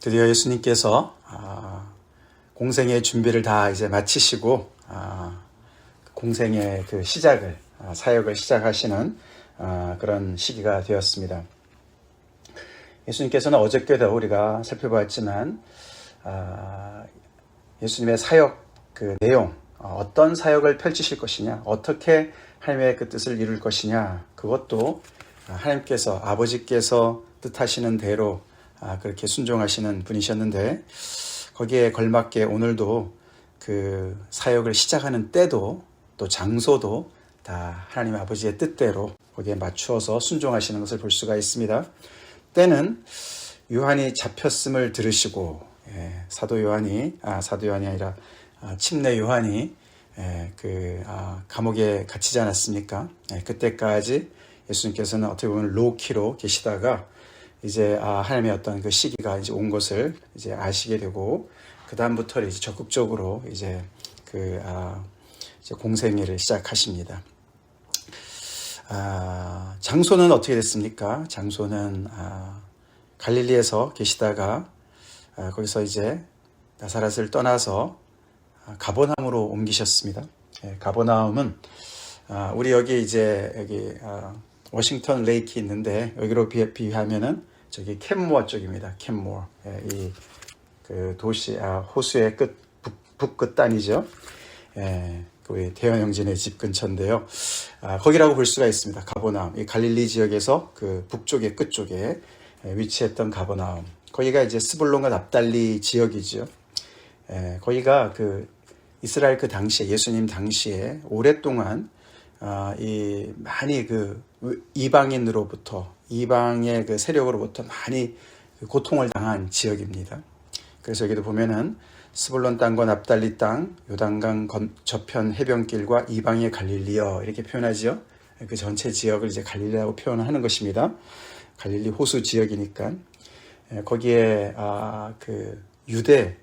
드디어 예수님께서 아, 공생의 준비를 다 이제 마치시고 아, 공생의 그 시작을 아, 사역을 시작하시는 아, 그런 시기가 되었습니다. 예수님께서는 어저께도 우리가 살펴보았지만 아, 예수님의 사역 그 내용 어, 어떤 사역을 펼치실 것이냐 어떻게 하나님의 그 뜻을 이룰 것이냐 그것도 하나님께서 아버지께서 뜻하시는 대로 아, 그렇게 순종하시는 분이셨는데 거기에 걸맞게 오늘도 그 사역을 시작하는 때도 또 장소도 다 하나님 아버지의 뜻대로 거기에 맞추어서 순종하시는 것을 볼 수가 있습니다. 때는 요한이 잡혔음을 들으시고 예, 사도 요한이 아 사도 요한이 아니라 아, 침례 요한이 예, 그 아, 감옥에 갇히지 않았습니까? 예, 그때까지 예수님께서는 어떻게 보면 로키로 계시다가 이제 아, 하나님의 어떤 그 시기가 이제 온 것을 이제 아시게 되고 그 다음부터 이제 적극적으로 이제 그 아, 이제 공생애를 시작하십니다. 아, 장소는 어떻게 됐습니까? 장소는 아, 갈릴리에서 계시다가 아, 거기서 이제 나사렛을 떠나서 아, 가버나움으로 옮기셨습니다. 예, 가버나움은 아, 우리 여기 이제 여기 아, 워싱턴 레이크 있는데 여기로 비하면은 저기 캔모어 쪽입니다. 캔모어 예, 이그 도시 아, 호수의 끝 북, 끝 단이죠. 예, 그 대현 형진의 집 근처인데요. 아, 거기라고 볼 수가 있습니다. 가버나움 이 갈릴리 지역에서 그 북쪽의 끝 쪽에 예, 위치했던 가버나움. 거기가 이제 스불론과 납달리 지역이죠. 예, 거기가 그 이스라엘 그 당시에 예수님 당시에 오랫동안 아, 이 많이 그 이방인으로부터 이방의 그 세력으로부터 많이 그 고통을 당한 지역입니다. 그래서 여기도 보면은 스불론 땅과 납달리 땅, 요단강 저편 해변길과 이방의 갈릴리어 이렇게 표현하지요. 그 전체 지역을 이제 갈릴리라고 표현하는 것입니다. 갈릴리 호수 지역이니까 예, 거기에 아, 그 유대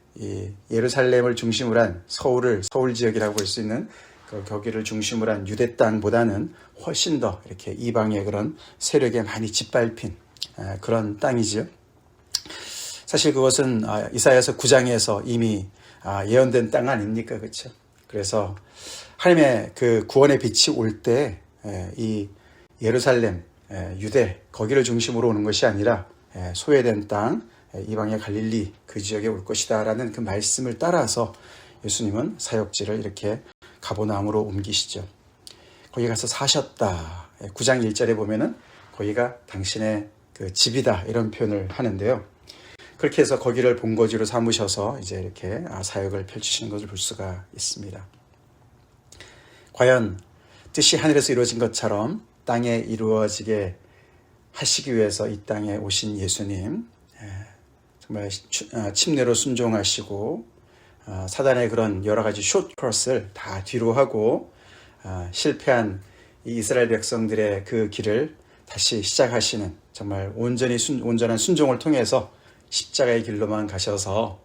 예루살렘을 중심으로 한 서울을 서울 지역이라고 볼 수 있는 그 거기를 중심으로 한 유대 땅보다는 훨씬 더 이렇게 이방의 그런 세력에 많이 짓밟힌 아, 그런 땅이지요. 사실 그것은 아, 이사야서 9장에서 이미 아, 예언된 땅 아닙니까? 그렇죠? 그래서 하나님의 그 구원의 빛이 올 때 이 예루살렘, 유대 거기를 중심으로 오는 것이 아니라 소외된 땅 이방의 갈릴리 그 지역에 올 것이다라는 그 말씀을 따라서 예수님은 사역지를 이렇게 가보나움으로 옮기시죠. 거기 가서 사셨다. 9장 1절에 보면은 거기가 당신의 그 집이다 이런 표현을 하는데요. 그렇게 해서 거기를 본거지로 삼으셔서 이제 이렇게 아, 사역을 펼치시는 것을 볼 수가 있습니다. 과연 뜻이 하늘에서 이루어진 것처럼 땅에 이루어지게 하시기 위해서 이 땅에 오신 예수님 예, 정말 아, 침례로 순종하시고 아, 사단의 그런 여러 가지 숏컷을 다 뒤로 하고 실패한 이스라엘 백성들의 그 길을 다시 시작하시는 정말 온전히 순, 온전한 순종을 통해서 십자가의 길로만 가셔서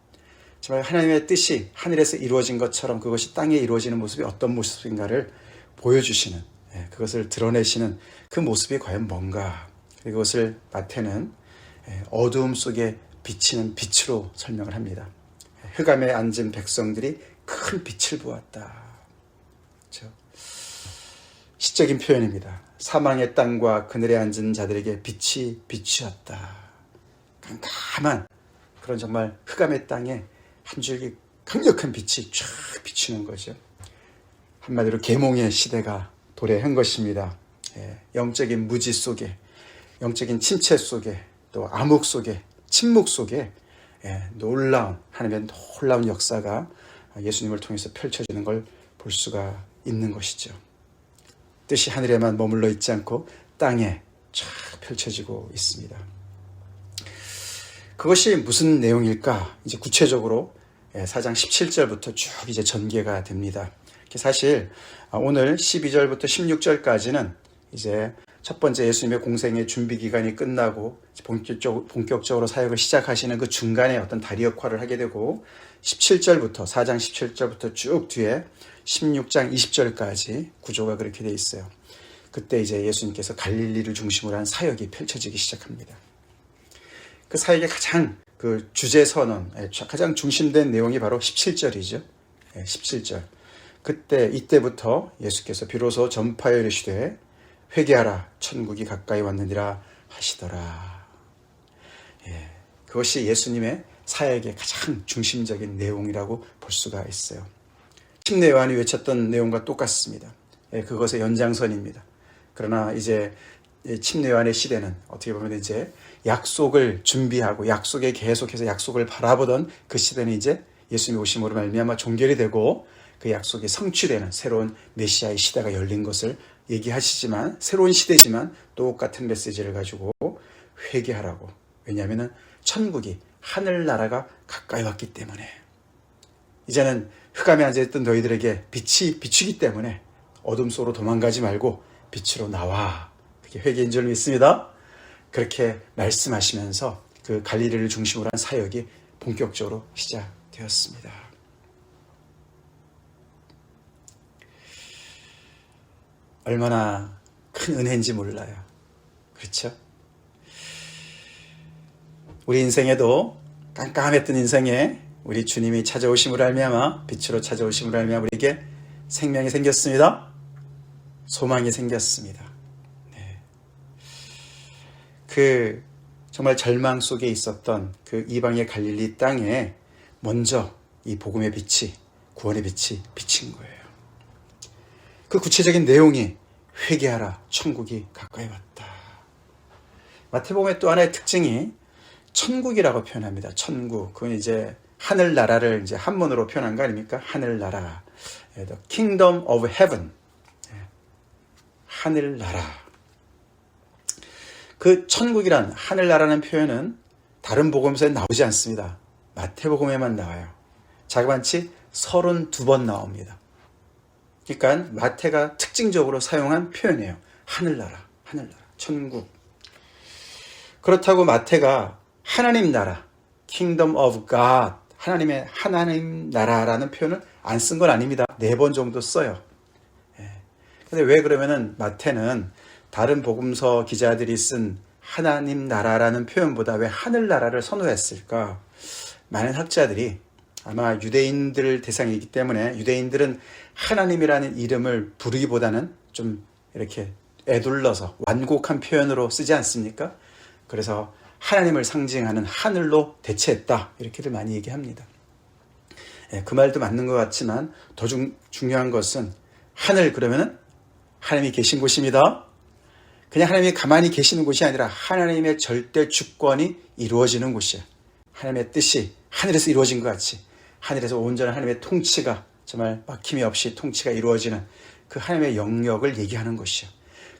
정말 하나님의 뜻이 하늘에서 이루어진 것처럼 그것이 땅에 이루어지는 모습이 어떤 모습인가를 보여주시는 예, 그것을 드러내시는 그 모습이 과연 뭔가 그것을 마태는 예, 어두움 속에 비치는 빛으로 설명을 합니다. 흑암에 앉은 백성들이 큰 빛을 보았다. 그렇죠? 시적인 표현입니다. 사망의 땅과 그늘에 앉은 자들에게 빛이 비추었다. 깜깜한 그런 정말 흑암의 땅에 한 줄기 강력한 빛이 쫙 비추는 거죠. 한마디로 계몽의 시대가 도래한 것입니다. 예, 영적인 무지 속에, 영적인 침체 속에, 또 암흑 속에, 침묵 속에 예, 놀라운 하나님의 놀라운 역사가 예수님을 통해서 펼쳐지는 걸 볼 수가 있는 것이죠. 뜻이 하늘에만 머물러 있지 않고 땅에 쫙 펼쳐지고 있습니다. 그것이 무슨 내용일까? 이제 구체적으로 4장 예, 17절부터 쭉 이제 전개가 됩니다. 사실 아, 오늘 12절부터 16절까지는 이제 첫 번째 예수님의 공생의 준비 기간이 끝나고 본격적, 본격적으로 사역을 시작하시는 그 중간에 어떤 다리 역할을 하게 되고 17절부터 4장 17절부터 쭉 뒤에 16장 20절까지 구조가 그렇게 돼 있어요. 그때 이제 예수님께서 갈릴리를 중심으로 한 사역이 펼쳐지기 시작합니다. 그 사역의 가장 그 주제 선언, 예, 가장 중심된 내용이 바로 17절이죠. 17절. 그때 이때부터 예수께서 비로소 전파에 이르시되 회개하라 천국이 가까이 왔느니라 하시더라. 예, 그것이 예수님의 사역의 가장 중심적인 내용이라고 볼 수가 있어요. 침례 요한이 외쳤던 내용과 똑같습니다. 예, 그것의 연장선입니다. 그러나 이제 침례 요한의 시대는 어떻게 보면 이제 약속을 준비하고 약속에 계속해서 약속을 바라보던 그 시대는 이제 예수님이 오심으로 말미암아 종결이 되고 그 약속이 성취되는 새로운 메시아의 시대가 열린 것을 얘기하시지만 새로운 시대지만 똑같은 메시지를 가지고 회개하라고 왜냐하면 천국이 하늘나라가 가까이 왔기 때문에 이제는 흑암에 앉아있던 너희들에게 빛이 비추기 때문에 어둠 속으로 도망가지 말고 빛으로 나와 그게 회개인 줄 믿습니다. 그렇게 말씀하시면서 그 갈릴리를 중심으로 한 사역이 본격적으로 시작되었습니다. 얼마나 큰 은혜인지 몰라요. 그렇죠? 우리 인생에도 깜깜했던 인생에 우리 주님이 찾아오심으로 알미암아 빛으로 찾아오심으로 알미암아 우리에게 생명이 생겼습니다. 소망이 생겼습니다. 네. 그 정말 절망 속에 있었던 그 이방의 갈릴리 땅에 먼저 이 복음의 빛이 구원의 빛이 비친 거예요. 그 구체적인 내용이 회개하라 천국이 가까이 왔다. 마태복음의 또 하나의 특징이 천국이라고 표현합니다. 천국. 그건 이제 하늘나라를 이제 한문으로 표현한 거 아닙니까? 하늘나라. 예, The Kingdom of Heaven. 예, 하늘나라. 그 천국이란 하늘나라는 표현은 다른 복음서에 나오지 않습니다. 마태복음에만 나와요. 자그만치 32번 나옵니다. 그러니까 마태가 특징적으로 사용한 표현이에요. 하늘나라, 하늘나라, 천국. 그렇다고 마태가 하나님 나라, Kingdom of God, 하나님의 하나님 나라라는 표현을 안 쓴 건 아닙니다. 네 번 정도 써요. 예. 근데 왜 그러면은 마태는 다른 복음서 기자들이 쓴 하나님 나라라는 표현보다 왜 하늘 나라를 선호했을까? 많은 학자들이 아마 유대인들 대상이기 때문에 유대인들은 하나님이라는 이름을 부르기보다는 좀 이렇게 애둘러서 완곡한 표현으로 쓰지 않습니까? 그래서 하나님을 상징하는 하늘로 대체했다. 이렇게들 많이 얘기합니다. 예, 그 말도 맞는 것 같지만 더 중, 중요한 것은 하늘 그러면은 하나님이 계신 곳입니다. 그냥 하나님이 가만히 계시는 곳이 아니라 하나님의 절대 주권이 이루어지는 곳이야. 하나님의 뜻이 하늘에서 이루어진 것 같이 하늘에서 온전한 하나님의 통치가 정말 막힘이 없이 통치가 이루어지는 그 하나님의 영역을 얘기하는 것이요.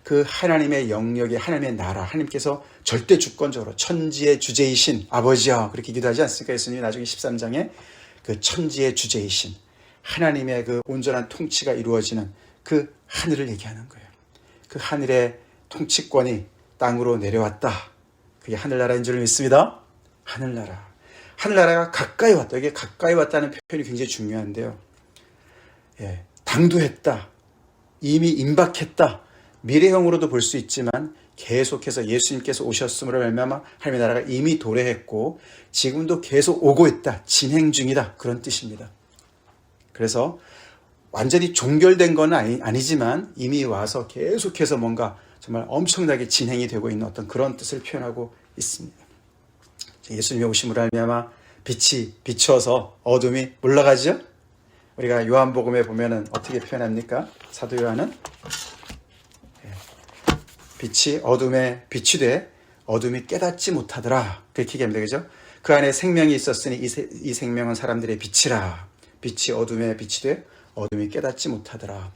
그 하나님의 영역의 하나님의 나라, 하나님께서 절대 주권적으로 천지의 주제이신 아버지여 그렇게 기도하지 않습니까? 예수님이 나중에 13장에 그 천지의 주제이신 하나님의 그 온전한 통치가 이루어지는 그 하늘을 얘기하는 거예요. 그 하늘의 통치권이 땅으로 내려왔다. 그게 하늘나라인 줄 믿습니다. 하늘나라. 하늘나라가 가까이 왔다. 이게 가까이 왔다는 표현이 굉장히 중요한데요. 예, 당도했다. 이미 임박했다. 미래형으로도 볼 수 있지만 계속해서 예수님께서 오셨음으로 말미암아 하나님의 나라가 이미 도래했고 지금도 계속 오고 있다. 진행 중이다. 그런 뜻입니다. 그래서 완전히 종결된 건 아니, 아니지만 이미 와서 계속해서 뭔가 정말 엄청나게 진행이 되고 있는 어떤 그런 뜻을 표현하고 있습니다. 예수님이 오심으로 말미암아 빛이 비춰서 어둠이 물러가죠. 우리가 요한복음에 보면은 어떻게 표현합니까? 사도 요한은 빛이 어둠에 빛이 돼 어둠이 깨닫지 못하더라. 그렇게 얘기합니다. 그죠? 그 안에 생명이 있었으니 이, 세, 이 생명은 사람들의 빛이라. 빛이 어둠에 빛이 돼 어둠이 깨닫지 못하더라.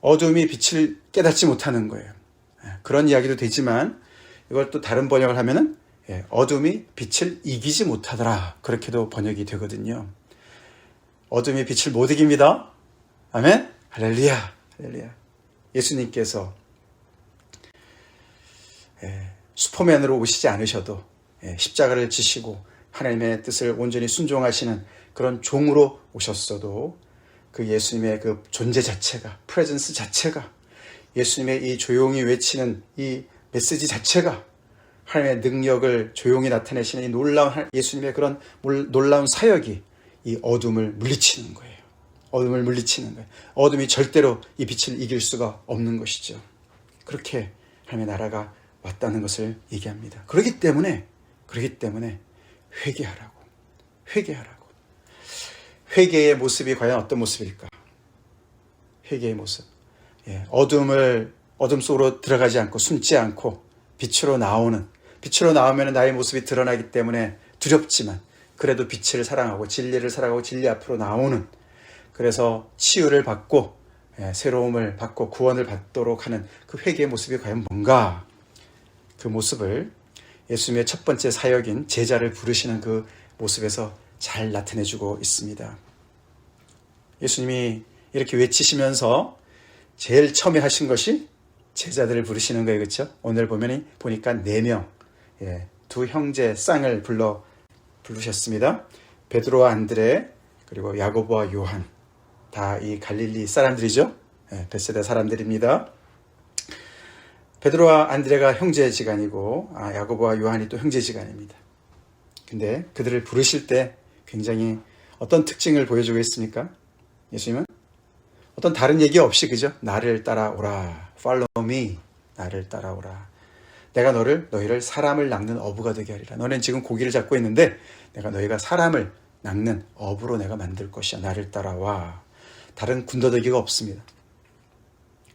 어둠이 빛을 깨닫지 못하는 거예요. 예, 그런 이야기도 되지만 이걸 또 다른 번역을 하면은 예, 어둠이 빛을 이기지 못하더라. 그렇게도 번역이 되거든요. 어둠이 빛을 못 이깁니다. 아멘? 할렐루야. 할렐루야. 예수님께서 예, 슈퍼맨으로 오시지 않으셔도 예, 십자가를 지시고 하나님의 뜻을 온전히 순종하시는 그런 종으로 오셨어도 그 예수님의 그 존재 자체가 프레젠스 자체가 예수님의 이 조용히 외치는 이 메시지 자체가 하나님의 능력을 조용히 나타내시는 이 놀라운 하- 예수님의 그런 몰- 놀라운 사역이 이 어둠을 물리치는 거예요. 어둠을 물리치는 거예요. 어둠이 절대로 이 빛을 이길 수가 없는 것이죠. 그렇게 하나님의 나라가 왔다는 것을 얘기합니다. 그렇기 때문에 그렇기 때문에 회개하라고 회개하라고 회개의 모습이 과연 어떤 모습일까? 회개의 모습. 예, 어둠을 어둠 속으로 들어가지 않고 숨지 않고 빛으로 나오는 빛으로 나오면 나의 모습이 드러나기 때문에 두렵지만 그래도 빛을 사랑하고 진리를 사랑하고 진리 앞으로 나오는 그래서 치유를 받고 예, 새로움을 받고 구원을 받도록 하는 그 회개의 모습이 과연 뭔가 그 모습을 예수님의 첫 번째 사역인 제자를 부르시는 그 모습에서 잘 나타내주고 있습니다. 예수님이 이렇게 외치시면서 제일 처음에 하신 것이 제자들을 부르시는 거예요, 그렇죠? 오늘 보면 보니까 네 명, 예, 두 형제 쌍을 불러 부르셨습니다. 베드로와 안드레 그리고 야고보와 요한 다 이 갈릴리 사람들이죠. 예, 베세다 사람들입니다. 베드로와 안드레가 형제지간이고 아, 야고보와 요한이 또 형제지간입니다. 근데 그들을 부르실 때 굉장히 어떤 특징을 보여주고 있습니까? 예수님은 어떤 다른 얘기 없이 그죠? 나를 따라오라. Follow me. 나를 따라오라. 내가 너를 너희를 사람을 낚는 어부가 되게 하리라. 너는 지금 고기를 잡고 있는데 내가 너희가 사람을 낚는 어부로 내가 만들 것이야. 나를 따라와. 다른 군더더기가 없습니다.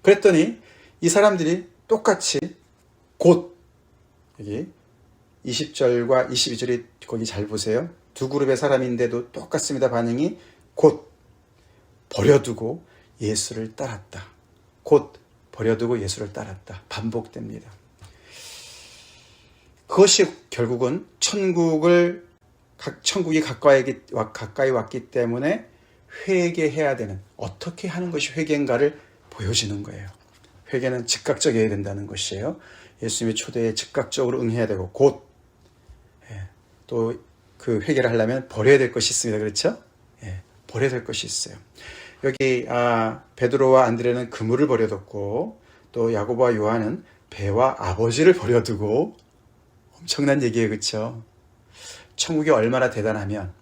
그랬더니 이 사람들이 똑같이 곧 여기 20절과 22절이 거기 잘 보세요. 두 그룹의 사람인데도 똑같습니다. 반응이 곧 버려두고 예수를 따랐다. 곧 버려두고 예수를 따랐다. 반복됩니다. 그것이 결국은 천국을 천국이 가까이 가까이 왔기 때문에 회개해야 되는 어떻게 하는 것이 회개인가를 보여주는 거예요. 회개는 즉각적이어야 된다는 것이에요. 예수님의 초대에 즉각적으로 응해야 되고 곧 또 그 회개를 하려면 버려야 될 것이 있습니다. 그렇죠? 예, 버려야 될 것이 있어요. 여기 아, 베드로와 안드레는 그물을 버려뒀고 또 야고보와 요한은 배와 아버지를 버려두고 엄청난 얘기예요. 그렇죠? 천국이 얼마나 대단하면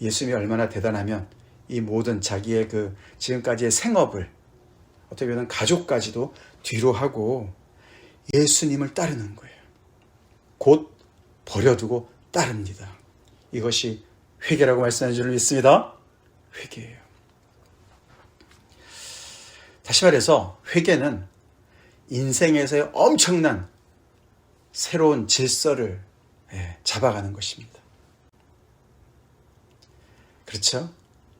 예수님이 얼마나 대단하면 이 모든 자기의 그 지금까지의 생업을 어떻게 보면 가족까지도 뒤로 하고 예수님을 따르는 거예요. 곧 버려두고 따릅니다. 이것이 회개라고 말씀하는 줄 믿습니다. 회개예요. 다시 말해서 회개는 인생에서의 엄청난 새로운 질서를 예, 잡아가는 것입니다. 그렇죠?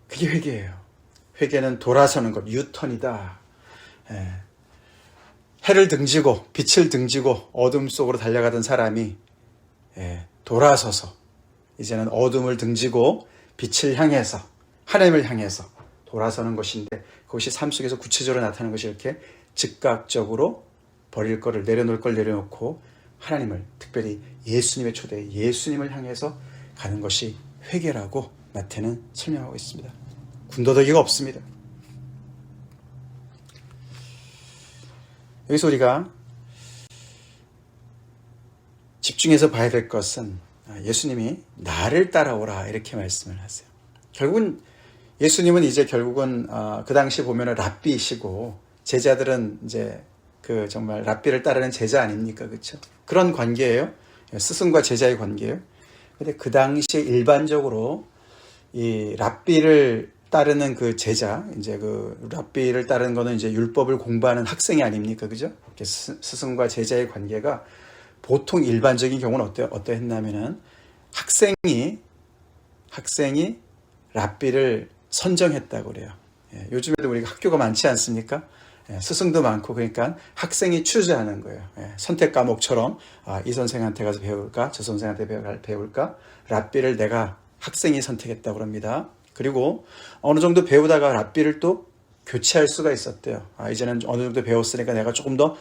그게 회개예요. 회개는 돌아서는 것, 유턴이다. 예. 해를 등지고 빛을 등지고 어둠 속으로 달려가던 사람이 예, 돌아서서 이제는 어둠을 등지고 빛을 향해서 하나님을 향해서 돌아서는 것인데 그것이 삶 속에서 구체적으로 나타나는 것이 이렇게 즉각적으로 버릴 거를 내려놓을 걸 내려놓고 하나님을 특별히 예수님의 초대 예수님을 향해서 가는 것이 회개라고 마태는 설명하고 있습니다. 군더더기가 없습니다. 여기서 우리가 집중해서 봐야 될 것은 예수님이 나를 따라오라 이렇게 말씀을 하세요. 결국은 예수님은 이제 결국은 그 당시 보면은 랍비이시고 제자들은 이제 그 정말 랍비를 따르는 제자 아닙니까, 그렇죠? 그런 관계예요. 스승과 제자의 관계예요. 근데 그 당시에 일반적으로 이 랍비를 따르는 그 제자, 이제 그 랍비를 따르는 거는 이제 율법을 공부하는 학생이 아닙니까, 그죠? 스승과 제자의 관계가 보통 일반적인 경우는 어때 어떠했냐면은 학생이 학생이 랍비를 선정했다고 그래요. 예, 요즘에도 우리가 학교가 많지 않습니까? 예, 스승도 많고 그러니까 학생이 추즈하는 거예요. 예, 선택 과목처럼 아, 이 선생한테 가서 배울까, 저 선생한테 배울까, 랍비를 내가 학생이 선택했다고 합니다. 그리고 어느 정도 배우다가 랍비를 또 교체할 수가 있었대요. 아, 이제는 어느 정도 배웠으니까 내가 조금 더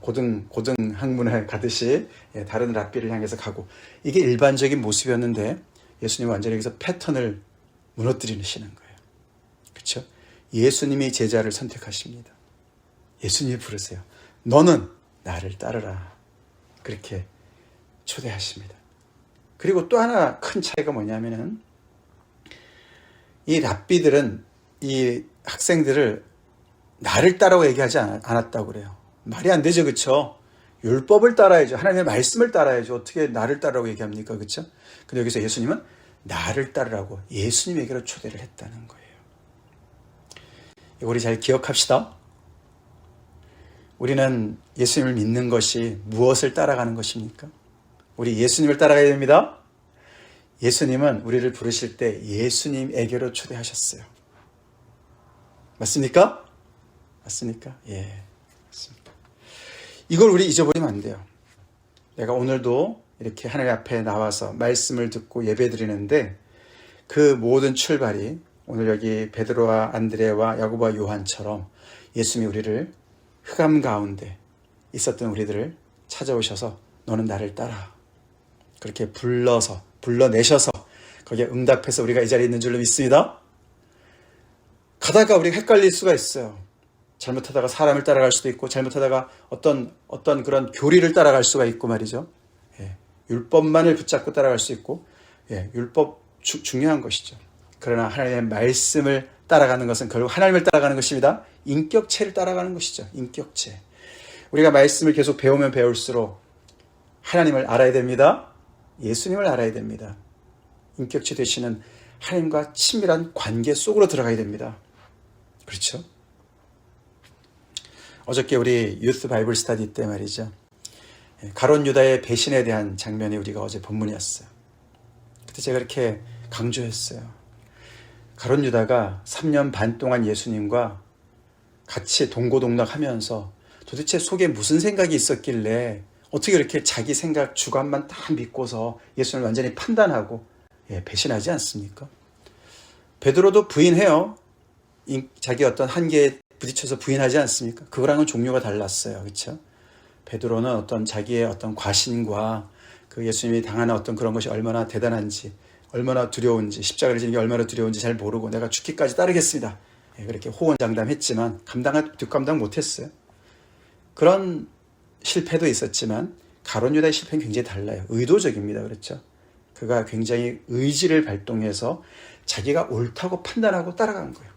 고등 고등 학문을 가듯이 예, 다른 랍비를 향해서 가고 이게 일반적인 모습이었는데 예수님 완전히 여기서 패턴을 무너뜨리시는 거예요. 그렇죠? 예수님이 제자를 선택하십니다. 예수님이 부르세요. 너는 나를 따르라. 그렇게 초대하십니다. 그리고 또 하나 큰 차이가 뭐냐면은 이 랍비들은 이 학생들을 나를 따라고 얘기하지 않- 않았다고 그래요. 말이 안 되죠, 그쵸? 율법을 따라야죠. 하나님의 말씀을 따라야죠. 어떻게 나를 따라고 얘기합니까, 그쵸? 근데 여기서 예수님은 나를 따르라고 예수님에게로 초대를 했다는 거예요. 우리 잘 기억합시다. 우리는 예수님을 믿는 것이 무엇을 따라가는 것입니까? 우리 예수님을 따라가야 됩니다. 예수님은 우리를 부르실 때 예수님에게로 초대하셨어요. 맞습니까? 맞습니까? 예, 맞습니다. 이걸 우리 잊어버리면 안 돼요. 내가 오늘도 이렇게 하나님 앞에 나와서 말씀을 듣고 예배 드리는데 그 모든 출발이 오늘 여기 베드로와 안드레와 야고보와 요한처럼 예수님이 우리를 흑암 가운데 있었던 우리들을 찾아오셔서 너는 나를 따라 그렇게 불러서 불러내셔서 거기에 응답해서 우리가 이 자리에 있는 줄로 믿습니다. 가다가 우리가 헷갈릴 수가 있어요. 잘못하다가 사람을 따라갈 수도 있고 잘못하다가 어떤 어떤 그런 교리를 따라갈 수가 있고 말이죠. 예, 율법만을 붙잡고 따라갈 수 있고 예, 율법 주- 중요한 것이죠. 그러나 하나님의 말씀을 따라가는 것은 결국 하나님을 따라가는 것입니다. 인격체를 따라가는 것이죠. 인격체. 우리가 말씀을 계속 배우면 배울수록 하나님을 알아야 됩니다. 예수님을 알아야 됩니다. 인격체 되시는 하나님과 친밀한 관계 속으로 들어가야 됩니다. 그렇죠? 어저께 우리 유스 바이블 스타디 때 말이죠. 예, 가론 유다의 배신에 대한 장면이 우리가 어제 본문이었어요. 그때 제가 이렇게 강조했어요. 가론 유다가 3년 반 동안 예수님과 같이 동고동락하면서 도대체 속에 무슨 생각이 있었길래 어떻게 이렇게 자기 생각 주관만 다 믿고서 예수님을 완전히 판단하고 예, 배신하지 않습니까? 베드로도 부인해요. 인- 자기 어떤 한계에 부딪혀서 부인하지 않습니까? 그거랑은 종류가 달랐어요. 그렇죠? 베드로는 어떤 자기의 어떤 과신과 그 예수님이 당하는 어떤 그런 것이 얼마나 대단한지, 얼마나 두려운지, 십자가를 지는 게 얼마나 두려운지 잘 모르고 내가 죽기까지 따르겠습니다. 예, 그렇게 호언장담했지만 감당할 뒷감당 못했어요. 그런 실패도 있었지만 가론 유다의 실패는 굉장히 달라요. 의도적입니다. 그렇죠? 그가 굉장히 의지를 발동해서 자기가 옳다고 판단하고 따라간 거예요.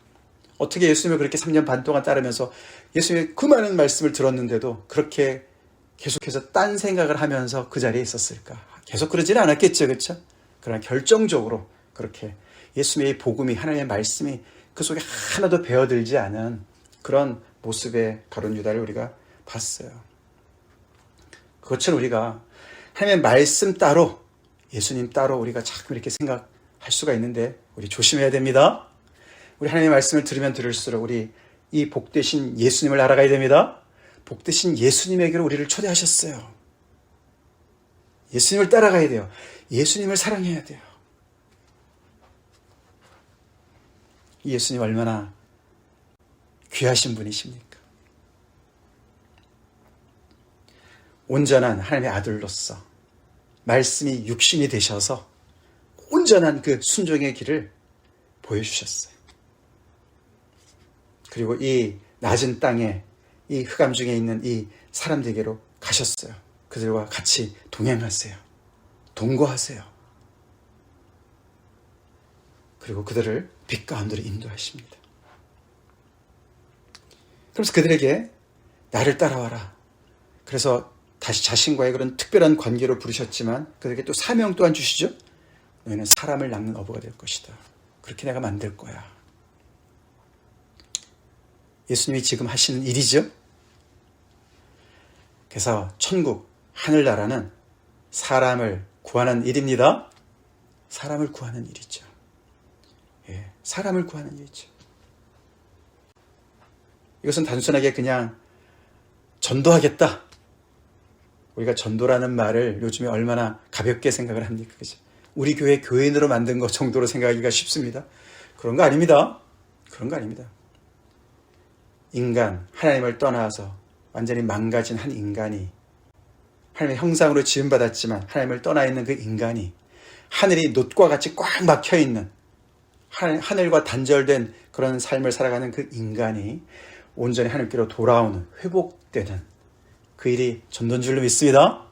어떻게 예수님을 그렇게 3년 반 동안 따르면서 예수님의 그 많은 말씀을 들었는데도 그렇게 계속해서 딴 생각을 하면서 그 자리에 있었을까? 계속 그러지는 않았겠죠. 그렇죠? 그러나 결정적으로 그렇게 예수님의 복음이 하나님의 말씀이 그 속에 하나도 배어들지 않은 그런 모습의 가론 유다를 우리가 봤어요. 그것처럼 우리가 하나님의 말씀 따로 예수님 따로 우리가 자꾸 이렇게 생각할 수가 있는데 우리 조심해야 됩니다. 우리 하나님의 말씀을 들으면 들을수록 우리 이 복되신 예수님을 알아가야 됩니다. 복되신 예수님에게로 우리를 초대하셨어요. 예수님을 따라가야 돼요. 예수님을 사랑해야 돼요. 이 예수님 얼마나 귀하신 분이십니까? 온전한 하나님의 아들로서 말씀이 육신이 되셔서 온전한 그 순종의 길을 보여주셨어요. 그리고 이 낮은 땅에 이 흑암 중에 있는 이 사람들에게로 가셨어요. 그들과 같이 동행하세요. 동거하세요. 그리고 그들을 빛 가운데로 인도하십니다. 그래서 그들에게 나를 따라와라. 그래서 다시 자신과의 그런 특별한 관계로 부르셨지만 그들에게 또 사명 또한 주시죠. 너희는 사람을 낳는 어부가 될 것이다. 그렇게 내가 만들 거야. 예수님이 지금 하시는 일이죠. 그래서 천국, 하늘나라는 사람을 구하는 일입니다. 사람을 구하는 일이죠. 예, 사람을 구하는 일이죠. 이것은 단순하게 그냥 전도하겠다. 우리가 전도라는 말을 요즘에 얼마나 가볍게 생각을 합니까? 그죠? 우리 교회 교인으로 만든 것 정도로 생각하기가 쉽습니다. 그런 거 아닙니다. 그런 거 아닙니다. 인간, 하나님을 떠나서 완전히 망가진 한 인간이 하나님의 형상으로 지음받았지만 하나님을 떠나 있는 그 인간이 하늘이 놋과 같이 꽉 막혀 있는 하늘과 단절된 그런 삶을 살아가는 그 인간이 온전히 하늘께로 돌아오는 회복되는 그 일이 전도인 줄로 믿습니다.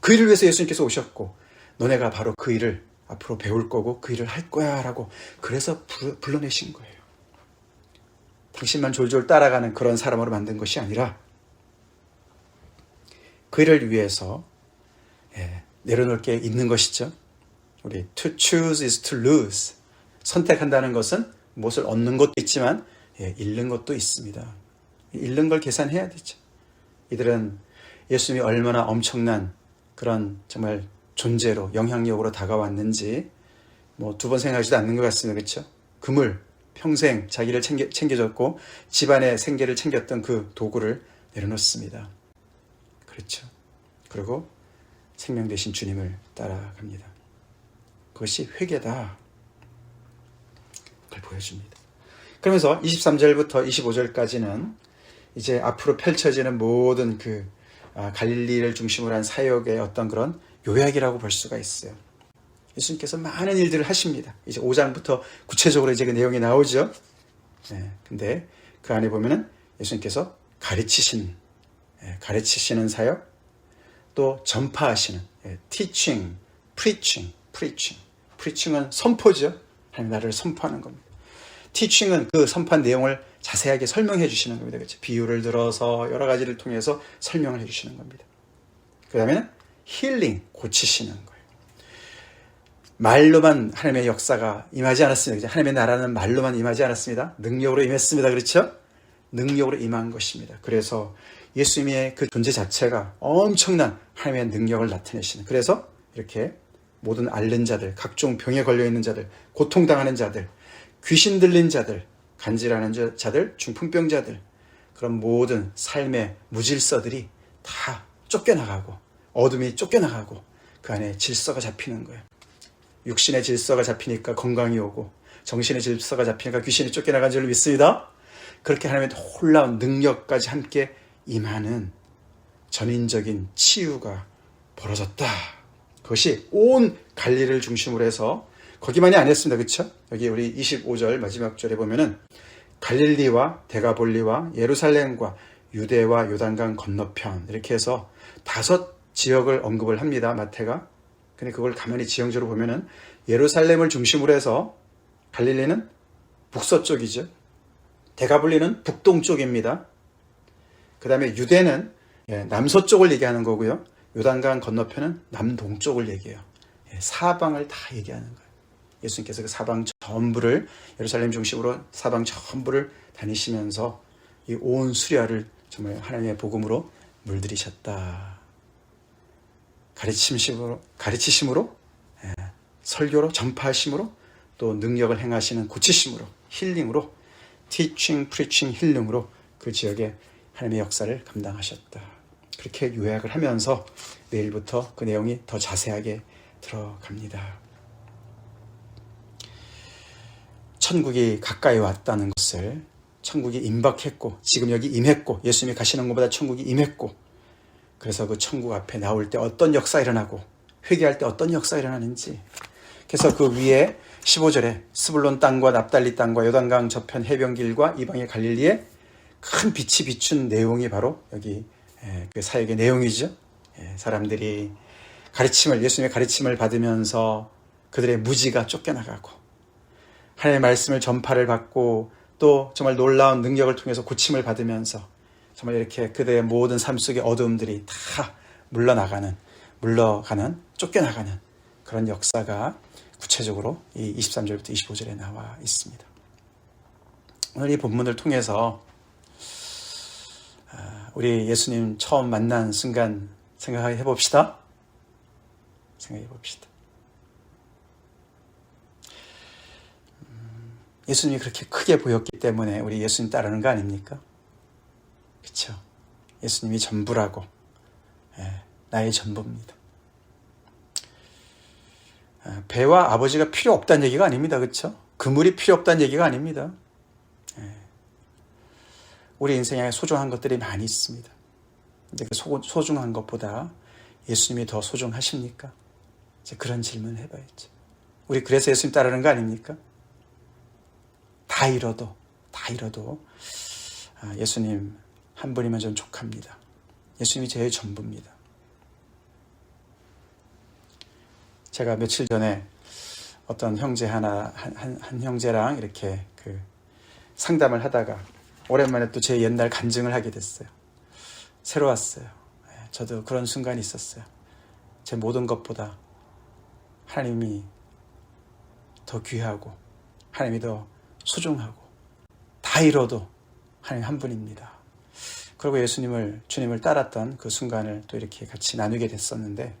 그 일을 위해서 예수님께서 오셨고 너네가 바로 그 일을 앞으로 배울 거고 그 일을 할 거야 라고 그래서 불- 불러내신 거예요. 당신만 졸졸 따라가는 그런 사람으로 만든 것이 아니라 그 일을 위해서 예, 내려놓을 게 있는 것이죠. 우리 to choose is to lose. 선택한다는 것은 무엇을 얻는 것도 있지만 예, 잃는 것도 있습니다. 잃는 걸 계산해야 되죠. 이들은 예수님이 얼마나 엄청난 그런 정말 존재로 영향력으로 다가왔는지 뭐 두 번 생각하지도 않는 것 같습니다. 그렇죠? 그물 평생 자기를 챙겨, 챙겨줬고 집안의 생계를 챙겼던 그 도구를 내려놓습니다. 그렇죠. 그리고 생명 되신 주님을 따라갑니다. 그것이 회개다. 그걸 보여줍니다. 그러면서 23절부터 25절까지는 이제 앞으로 펼쳐지는 모든 그 아, 갈릴리를 중심으로 한 사역의 어떤 그런 요약이라고 볼 수가 있어요. 예수님께서 많은 일들을 하십니다. 이제 5장부터 구체적으로 이제 그 내용이 나오죠. 네, 근데 그 안에 보면은 예수님께서 가르치신, 예, 가르치시는 사역, 또 전파하시는, 예, teaching, preaching, preaching. preaching은 선포죠. 하나님 나라를 선포하는 겁니다. teaching은 그 선포한 내용을 자세하게 설명해 주시는 겁니다. 그렇죠? 비유를 들어서 여러 가지를 통해서 설명을 해 주시는 겁니다. 그 다음에는 힐링, 고치시는 거예요. 말로만 하나님의 역사가 임하지 않았습니다. 그죠? 하나님의 나라는 말로만 임하지 않았습니다. 능력으로 임했습니다. 그렇죠? 능력으로 임한 것입니다. 그래서 예수님의 그 존재 자체가 엄청난 하나님의 능력을 나타내시는. 그래서 이렇게 모든 앓는 자들, 각종 병에 걸려 있는 자들, 고통당하는 자들, 귀신 들린 자들, 간질하는 자- 자들, 중풍병자들, 그런 모든 삶의 무질서들이 다 쫓겨나가고 어둠이 쫓겨나가고 그 안에 질서가 잡히는 거예요. 육신의 질서가 잡히니까 건강이 오고 정신의 질서가 잡히니까 귀신이 쫓겨나간 줄을 믿습니다. 그렇게 하나님의 놀라운 능력까지 함께 임하는 전인적인 치유가 벌어졌다. 그것이 온 갈리를 중심으로 해서 거기만이 아니었습니다. 그렇죠? 여기 우리 25절 마지막 절에 보면은 갈릴리와 데가볼리와 예루살렘과 유대와 요단강 건너편 이렇게 해서 다섯 지역을 언급을 합니다. 마태가. 근데 그걸 가만히 지형적으로 보면은 예루살렘을 중심으로 해서 갈릴리는 북서쪽이죠. 데가볼리는 북동쪽입니다. 그 다음에 유대는 예, 남서쪽을 얘기하는 거고요. 요단강 건너편은 남동쪽을 얘기해요. 예, 사방을 다 얘기하는 거예요. 예수님께서 그 사방 전부를 예루살렘 중심으로 사방 전부를 다니시면서 이 온 수리아를 정말 하나님의 복음으로 물들이셨다. 가르치심으로, 가르치심으로 예, 설교로 전파하심으로 또 능력을 행하시는 고치심으로 힐링으로 teaching, preaching, 힐링으로 그 지역에 하나님의 역사를 감당하셨다. 그렇게 요약을 하면서 내일부터 그 내용이 더 자세하게 들어갑니다. 천국이 가까이 왔다는 것을 천국이 임박했고 지금 여기 임했고 예수님이 가시는 것보다 천국이 임했고 그래서 그 천국 앞에 나올 때 어떤 역사 일어나고 회개할 때 어떤 역사 일어나는지 그래서 그 위에 15절에 스불론 땅과 납달리 땅과 요단강 저편 해변길과 이방의 갈릴리에 큰 빛이 비춘 내용이 바로 여기 예, 그 사역의 내용이죠. 예, 사람들이 가르침을 예수님의 가르침을 받으면서 그들의 무지가 쫓겨나가고 하나님의 말씀을 전파를 받고 또 정말 놀라운 능력을 통해서 고침을 받으면서 정말 이렇게 그들의 모든 삶 속의 어두움들이 다 물러나가는 물러가는 쫓겨나가는 그런 역사가 구체적으로 이 23절부터 25절에 나와 있습니다. 오늘 이 본문을 통해서 아, 우리 예수님 처음 만난 순간 생각해 봅시다. 생각해 봅시다. 음, 예수님이 그렇게 크게 보였기 때문에 우리 예수님 따르는 거 아닙니까? 그렇죠. 예수님이 전부라고. 예, 나의 전부입니다. 아, 배와 아버지가 필요 없다는 얘기가 아닙니다. 그렇죠? 그물이 필요 없다는 얘기가 아닙니다. 예. 우리 인생에 소중한 것들이 많이 있습니다. 근데 그 소- 소중한 것보다 예수님이 더 소중하십니까? 이제 그런 질문을 해봐야죠. 우리 그래서 예수님 따르는 거 아닙니까? 다 잃어도, 다 잃어도, 아, 예수님 한 분이면 전 족합니다. 예수님이 제 전부입니다. 제가 며칠 전에 어떤 형제 하나 한, 한, 한 형제랑 이렇게 그 상담을 하다가 오랜만에 또 제 옛날 간증을 하게 됐어요. 새로웠어요. 예, 저도 그런 순간이 있었어요. 제 모든 것보다 하나님이 더 귀하고 하나님이 더 소중하고 다 잃어도 하나님 한 분입니다. 그리고 예수님을 주님을 따랐던 그 순간을 또 이렇게 같이 나누게 됐었는데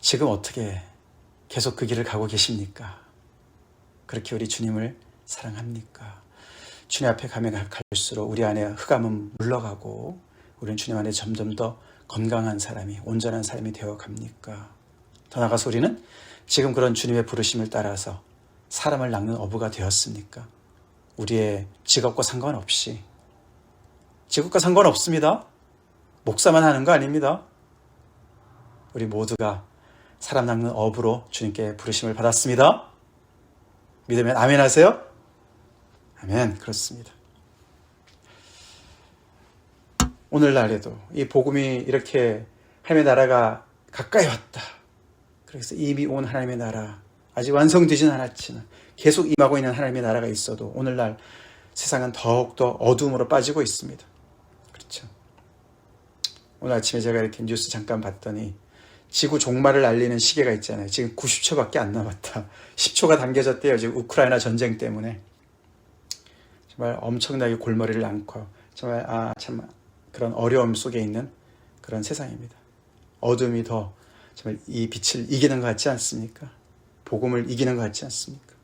지금 어떻게 계속 그 길을 가고 계십니까? 그렇게 우리 주님을 사랑합니까? 주님 앞에 가면 갈수록 우리 안에 흑암은 물러가고 우리는 주님 안에 점점 더 건강한 사람이 온전한 사람이 되어 갑니까? 더 나아가서 우리는 지금 그런 주님의 부르심을 따라서 사람을 낚는 어부가 되었습니까? 우리의 직업과 상관없이 직업과 상관없습니다. 목사만 하는 거 아닙니다. 우리 모두가 사람 낚는 어부로 주님께 부르심을 받았습니다. 믿으면 아멘 하세요? 아멘. 그렇습니다. 오늘날에도 이 복음이 이렇게 하나님의 나라가 가까이 왔다. 그래서 이미 온 하나님의 나라, 아직 완성되진 않았지만 계속 임하고 있는 하나님의 나라가 있어도 오늘날 세상은 더욱더 어둠으로 빠지고 있습니다. 그렇죠. 오늘 아침에 제가 이렇게 뉴스 잠깐 봤더니 지구 종말을 알리는 시계가 있잖아요. 지금 90초밖에 안 남았다. 10초가 당겨졌대요. 지금 우크라이나 전쟁 때문에. 정말 엄청나게 골머리를 앓고 정말 아 참 그런 어려움 속에 있는 그런 세상입니다. 어둠이 더 정말 이 빛을 이기는 것 같지 않습니까? 복음을 이기는 것 같지 않습니까?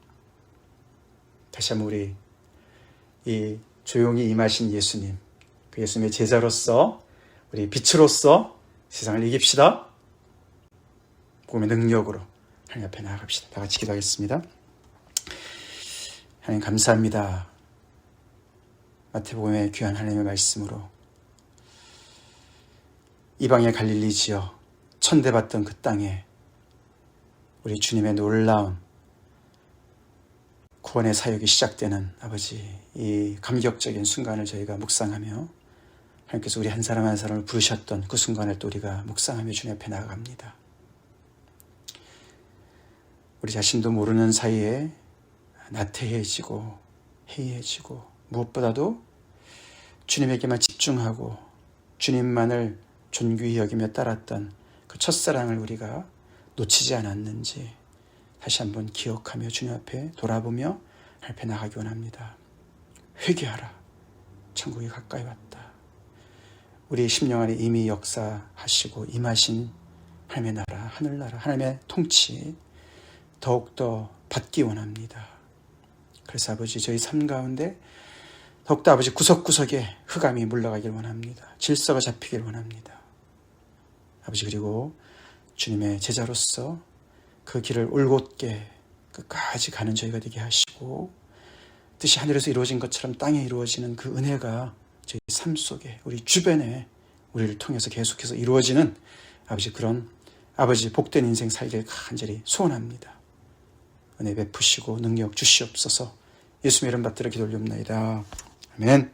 다시 한번 우리 이 조용히 임하신 예수님, 그 예수님의 제자로서 우리 빛으로서 세상을 이깁시다. 복음의 능력으로 하나님 앞에 나아갑시다. 다 같이 기도하겠습니다. 하나님 감사합니다. 마태복음의 귀한 하나님의 말씀으로 이방의 갈릴리 지어 천대받던 그 땅에 우리 주님의 놀라운 구원의 사역이 시작되는 아버지 이 감격적인 순간을 저희가 묵상하며 하나님께서 우리 한 사람 한 사람을 부르셨던 그 순간을 또 우리가 묵상하며 주님 앞에 나아갑니다. 우리 자신도 모르는 사이에 나태해지고 해이해지고 무엇보다도 주님에게만 집중하고 주님만을 존귀히 여기며 따랐던 그 첫사랑을 우리가 놓치지 않았는지 다시 한번 기억하며 주님 앞에 돌아보며 앞에 나가기 원합니다. 회개하라. 천국이 가까이 왔다. 우리 심령 안에 이미 역사하시고 임하신 하나님의 나라, 하늘나라, 하나님의 통치 더욱더 받기 원합니다. 그래서 아버지 저희 삶 가운데 더욱더 아버지 구석구석에 흑암이 물러가길 원합니다. 질서가 잡히길 원합니다. 아버지 그리고 주님의 제자로서 그 길을 올곧게 끝까지 가는 저희가 되게 하시고 뜻이 하늘에서 이루어진 것처럼 땅에 이루어지는 그 은혜가 저희 삶 속에 우리 주변에 우리를 통해서 계속해서 이루어지는 아버지 그런 아버지 복된 인생 살기를 간절히 소원합니다. 은혜 베푸시고 능력 주시옵소서 예수의 이름 받들어 기도 올옵나이다 아멘.